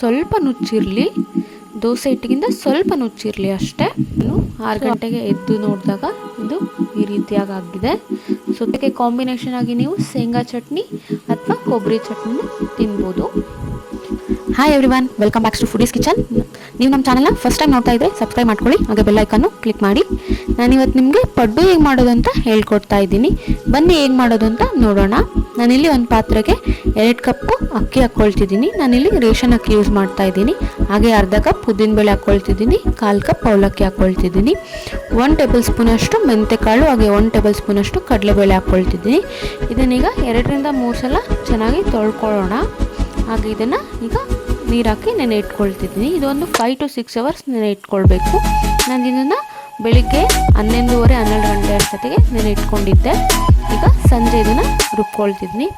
ಸ್ವಲ್ಪ ನುಚ್ಚಿರಲಿ. ದೋಸೆ ಹಿಟ್ಟಿಗಿಂತ ಸ್ವಲ್ಪ ನುಚ್ಚಿರಲಿ ಅಷ್ಟೇ. ಇನ್ನು ಆರು ಗಂಟೆಗೆ ಎದ್ದು ನೋಡಿದಾಗ ಇದು ಈ ರೀತಿಯಾಗಿ ಆಗಿದೆ ಸೊ ಅದಕ್ಕೆ ಕಾಂಬಿನೇಷನ್ ಆಗಿ ನೀವು ಶೇಂಗಾ ಚಟ್ನಿ ಅಥವಾ ಕೊಬ್ಬರಿ ಚಟ್ನಿ ತಿನ್ಬೋದು. Hi everyone welcome backs to foodies kitchen ನೀವು ನಮ್ಮ ಚಾನಲ್ನ ಫಸ್ಟ್ ಟೈಮ್ ನೋಡ್ತಾ ಇದ್ದರೆ ಸಬ್ಸ್ಕ್ರೈಬ್ ಮಾಡ್ಕೊಳ್ಳಿ. ಹಾಗೆ ಬೆಲ್ ಐಕನ್ನು ಕ್ಲಿಕ್ ಮಾಡಿ. ನಾನಿವತ್ತು ನಿಮಗೆ ಪಡ್ಡು ಹೇಗೆ ಮಾಡೋದು ಅಂತ ಹೇಳ್ಕೊಡ್ತಾ ಇದ್ದೀನಿ. ಬನ್ನಿ ಹೇಗೆ ಮಾಡೋದು ಅಂತ ನೋಡೋಣ. ನಾನಿಲ್ಲಿ ಒಂದು ಪಾತ್ರೆಗೆ ಎರಡು ಕಪ್ಪು ಅಕ್ಕಿ ಹಾಕ್ಕೊಳ್ತಿದ್ದೀನಿ ನಾನಿಲ್ಲಿ ರೇಷನ್ ಅಕ್ಕಿ ಯೂಸ್ ಮಾಡ್ತಾ ಇದ್ದೀನಿ. ಹಾಗೆ ಅರ್ಧ ಕಪ್ ಉದ್ದಿನಬೇಳೆ ಹಾಕ್ಕೊಳ್ತಿದ್ದೀನಿ ಕಾಲು ಕಪ್ ಅವಲಕ್ಕಿ ಹಾಕ್ಕೊಳ್ತಿದ್ದೀನಿ ಒನ್ ಟೇಬಲ್ ಸ್ಪೂನಷ್ಟು ಮೆಂತೆಕಾಳು, ಹಾಗೆ ಒನ್ ಟೇಬಲ್ ಸ್ಪೂನಷ್ಟು ಕಡಲೆಬೇಳೆ ಹಾಕ್ಕೊಳ್ತಿದ್ದೀನಿ ಇದನ್ನೀಗ ಎರಡರಿಂದ ಮೂರು ಸಲ ಚೆನ್ನಾಗಿ ತೊಳ್ಕೊಳ್ಳೋಣ. ಹಾಗೆ ಇದನ್ನು ಈಗ ನೀರು ಹಾಕಿ ನೆನೆ ಇಟ್ಕೊಳ್ತಿದ್ದೀನಿ ಇದೊಂದು ಫೈವ್ ಟು ಸಿಕ್ಸ್ ಅವರ್ಸ್ ನೆನೆ ಇಟ್ಕೊಳ್ಬೇಕು ನಾನು ಇದನ್ನು ಬೆಳಿಗ್ಗೆ ಹನ್ನೊಂದುವರೆ, ಹನ್ನೆರಡು ಗಂಟೆ ಅಷ್ಟೊತ್ತಿಗೆ ನೆನೆ ಇಟ್ಕೊಂಡಿದ್ದೆ ಈಗ ಸಂಜೆ ಇದನ್ನು ರುಬ್ಕೊಳ್ತಿದ್ದೀನಿ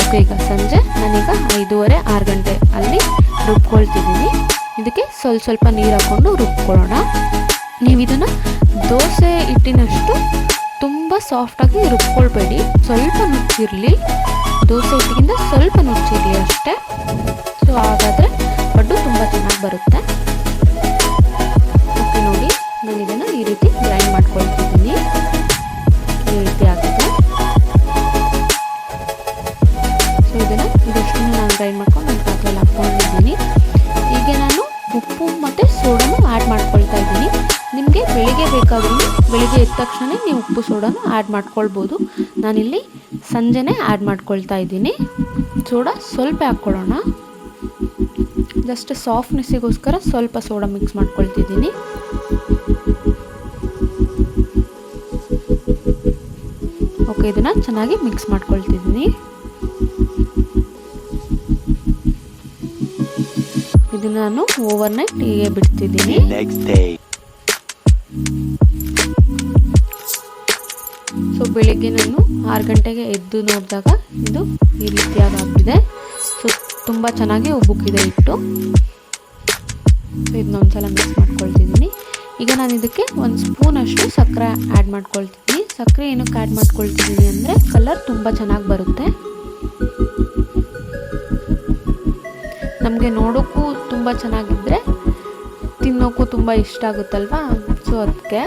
ಓಕೆ, ಈಗ ಸಂಜೆ, ನಾನೀಗ ಐದೂವರೆ, ಆರು ಗಂಟೆ ಅಲ್ಲಿ ರುಬ್ಕೊಳ್ತಿದ್ದೀನಿ. ಇದಕ್ಕೆ ಸ್ವಲ್ಪ ಸ್ವಲ್ಪ ನೀರು ಹಾಕ್ಕೊಂಡು ರುಬ್ಕೊಳ್ಳೋಣ. ನೀವು ಇದನ್ನು ದೋಸೆ ಹಿಟ್ಟಿನಷ್ಟು ತುಂಬ ಸಾಫ್ಟಾಗಿ ರುಬ್ಕೊಳ್ಬೇಡಿ. ಸ್ವಲ್ಪ ನುಚ್ಚಿರಲಿ. ದೋಸೆ ಹಿಟ್ಟಿಗಿಂತ ಸ್ವಲ್ಪ ನುಚ್ಚಿರಲಿ ಅಷ್ಟೇ. ಸೊ ಹಾಗಾದರೆ ಪಡ್ಡು ತುಂಬ ಚೆನ್ನಾಗಿ ಬರುತ್ತೆ. ಬೇಕಾದ್ರೂ ಬೆಳಿಗ್ಗೆ ಎದ್ದ ತಕ್ಷಣ ನೀವು ಉಪ್ಪು ಸೋಡಾನು ಆ್ಯಡ್ ಮಾಡ್ಕೊಳ್ಬೋದು. ನಾನಿಲ್ಲಿ ಸಂಜೆನೆ ಆ್ಯಡ್ ಮಾಡ್ಕೊಳ್ತಾ ಇದ್ದೀನಿ. ಸೋಡಾ ಸ್ವಲ್ಪ ಹಾಕ್ಕೊಳ್ಳೋಣ. ಜಸ್ಟ್ ಸಾಫ್ಟ್ನೆಸ್ಸಿಗೋಸ್ಕರ ಸ್ವಲ್ಪ ಸೋಡಾ ಮಿಕ್ಸ್ ಮಾಡ್ಕೊಳ್ತಿದ್ದೀನಿ. ಓಕೆ ಇದನ್ನು ಚೆನ್ನಾಗಿ ಮಿಕ್ಸ್ ಮಾಡ್ಕೊಳ್ತಿದ್ದೀನಿ. ಇದನ್ನ ನಾನು ಓವರ್ ನೈಟ್ ಹೀಗೆ ಬಿಡ್ತಿದ್ದೀನಿ. Next day. ಸೊ ಬೆಳಿಗ್ಗೆ ನಾನು ಆರು ಗಂಟೆಗೆ ಎದ್ದು ನೋಡಿದಾಗ ಇದು ಈ ರೀತಿಯಾಗಿ ಸೊ ತುಂಬ ಚೆನ್ನಾಗಿ ಉಬ್ಬುಕ್ಕಿದೆ ಹಿಟ್ಟು ಸೊ ಇದನ್ನ ಒಂದ್ಸಲ ಮಿಕ್ಸ್ ಮಾಡ್ಕೊಳ್ತಿದ್ದೀನಿ. ಈಗ ನಾನು ಇದಕ್ಕೆ ಒಂದು ಸ್ಪೂನಷ್ಟು ಸಕ್ಕರೆ ಆ್ಯಡ್ ಮಾಡ್ಕೊಳ್ತಿದ್ದೀನಿ. ಸಕ್ಕರೆ ಏನಕ್ಕೆ ಆ್ಯಡ್ ಮಾಡ್ಕೊಳ್ತಿದ್ದೀನಿ ಅಂದರೆ ಕಲರ್ ತುಂಬ ಚೆನ್ನಾಗಿ ಬರುತ್ತೆ. ನಮಗೆ ನೋಡೋಕ್ಕೂ ತುಂಬ ಚೆನ್ನಾಗಿದ್ದರೆ ತಿನ್ನೋಕ್ಕೂ ತುಂಬ ಇಷ್ಟ ಆಗುತ್ತಲ್ವಾ? ಸೊ ಅದಕ್ಕೆ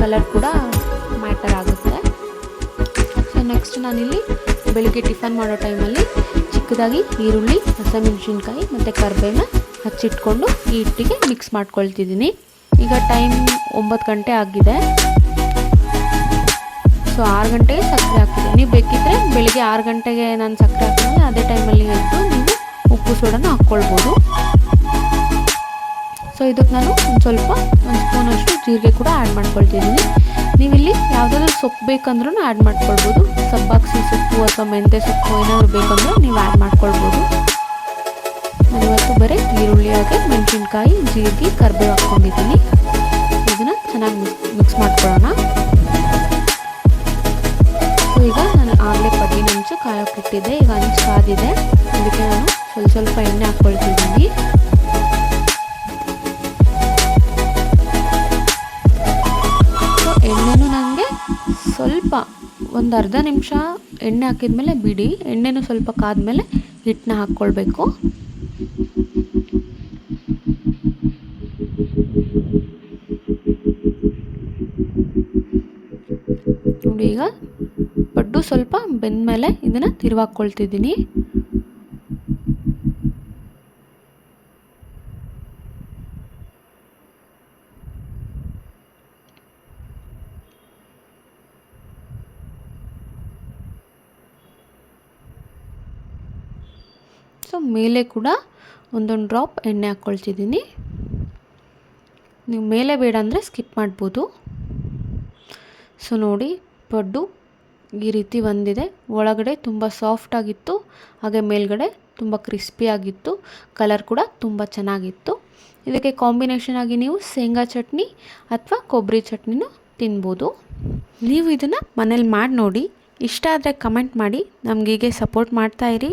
ಕಲರ್ ಕೂಡ ಮ್ಯಾಟರ್ ಆಗುತ್ತೆ. ಸೊ ನೆಕ್ಸ್ಟ್ ನಾನಿಲ್ಲಿ ಬೆಳಿಗ್ಗೆ ಟಿಫನ್ ಮಾಡೋ ಟೈಮಲ್ಲಿ ಚಿಕ್ಕದಾಗಿ ಈರುಳ್ಳಿ, ಹಸಿಮೆಣಸಿನ್ಕಾಯಿ ಮತ್ತು ಕರ್ಬೇನ ಹಚ್ಚಿಟ್ಕೊಂಡು ಈ ಹಿಟ್ಟಿಗೆ ಮಿಕ್ಸ್ ಮಾಡ್ಕೊಳ್ತಿದ್ದೀನಿ. ಈಗ ಟೈಮ್ ಒಂಬತ್ತು ಗಂಟೆ ಆಗಿದೆ. ಸೊ ಆರು ಗಂಟೆಗೆ ಸಕ್ಕರೆ ಹಾಕ್ತೀನಿ. ನೀವು ಬೇಕಿದ್ದರೆ ಬೆಳಿಗ್ಗೆ ಆರು ಗಂಟೆಗೆ ನಾನು ಸಕ್ಕರೆ ಹಾಕ್ತೀನಿ. ಅದೇ ಟೈಮಲ್ಲಿ ಇಟ್ಟು ನೀವು ಉಪ್ಪು ಸೋಡನ್ನು ಹಾಕ್ಕೊಳ್ಬೋದು. ಇದಕ್ಕೆ ನಾನು ಒಂದು ಸ್ವಲ್ಪ ಒಂದು ಸ್ಪೂನಷ್ಟು ಜೀರಿಗೆ ಕೂಡ ಆ್ಯಡ್ ಮಾಡ್ಕೊಳ್ತಿದ್ದೀನಿ ನೀವಿಲ್ಲಿ ಯಾವುದಾದ್ರೂ ಸೊಪ್ಪು ಬೇಕಂದ್ರೂ ಆ್ಯಡ್ ಮಾಡ್ಕೊಳ್ಬೋದು. ಸಬ್ಬಾಕ್ಸಿ ಸೊಪ್ಪು ಅಥವಾ ಮೆಂತ್ಯ ಸೊಪ್ಪು ಏನಾದರೂ ಬೇಕಂದ್ರೆ ನೀವು ಆ್ಯಡ್ ಮಾಡ್ಕೊಳ್ಬೋದು. ನಾನಿವತ್ತು ಬರೀ ಈರುಳ್ಳಿ ಹಾಗೆ ಮೆಣಸಿನ್ಕಾಯಿ, ಜೀರಿಗೆ, ಕರ್ಬೇವು ಹಾಕ್ಕೊಂಡಿದ್ದೀನಿ ಇದನ್ನು ಚೆನ್ನಾಗಿ ಮಿಕ್ಸ್ ಮಾಡ್ಕೊಳ್ಳೋಣ. ಈಗ ನಾನು ಆಗಲೇ ಪಡ್ಡಿನ ಹಂಚು ಕಾಯಕ್ಕಿಟ್ಟಿದ್ದೆ ಈಗ ಹಂಚು ಕಾದಿದೆ. ಅದಕ್ಕೆ ನಾನು ಸ್ವಲ್ಪ ಸ್ವಲ್ಪ ಎಣ್ಣೆ ಹಾಕ್ಕೊಳ್ತಿದ್ದೀನಿ ಸ್ವಲ್ಪ ಒಂದು ಅರ್ಧ ನಿಮಿಷ ಎಣ್ಣೆ ಹಾಕಿದ್ಮೇಲೆ ಬಿಡಿ. ಎಣ್ಣೆನೂ ಸ್ವಲ್ಪ ಕಾದ್ಮೇಲೆ ಹಿಟ್ಟನ್ನ ಹಾಕ್ಕೊಳ್ಬೇಕು. ನೋಡಿ ಈಗ ಪಡ್ಡು ಸ್ವಲ್ಪ ಬೆಂದ ಮೇಲೆ ಇದನ್ನು ತಿರುವಾಕ್ಕೊಳ್ತಿದ್ದೀನಿ. ಸೊ ಮೇಲೆ ಕೂಡ ಒಂದೊಂದು ಡ್ರಾಪ್ ಎಣ್ಣೆ ಹಾಕ್ಕೊಳ್ತಿದ್ದೀನಿ. ನೀವು ಮೇಲೆ ಬೇಡ ಅಂದರೆ ಸ್ಕಿಪ್ ಮಾಡ್ಬೋದು. ಸೊ ನೋಡಿ, ಪಡ್ಡು ಈ ರೀತಿ ಬಂದಿದೆ. ಒಳಗಡೆ ತುಂಬ ಸಾಫ್ಟಾಗಿತ್ತು ಹಾಗೆ ಮೇಲ್ಗಡೆ ತುಂಬ ಕ್ರಿಸ್ಪಿಯಾಗಿತ್ತು ಕಲರ್ ಕೂಡ ತುಂಬ ಚೆನ್ನಾಗಿತ್ತು. ಇದಕ್ಕೆ ಕಾಂಬಿನೇಷನ್ ಆಗಿ ನೀವು ಶೇಂಗಾ ಚಟ್ನಿ ಅಥವಾ ಕೊಬ್ಬರಿ ಚಟ್ನಿನೂ ತಿನ್ಬೋದು. ನೀವು ಇದನ್ನು ಮನೇಲಿ ಮಾಡಿ ನೋಡಿ. ಇಷ್ಟ ಆದರೆ ಕಮೆಂಟ್ ಮಾಡಿ. ನಮಗೀಗೆ ಸಪೋರ್ಟ್ ಮಾಡ್ತಾಯಿರಿ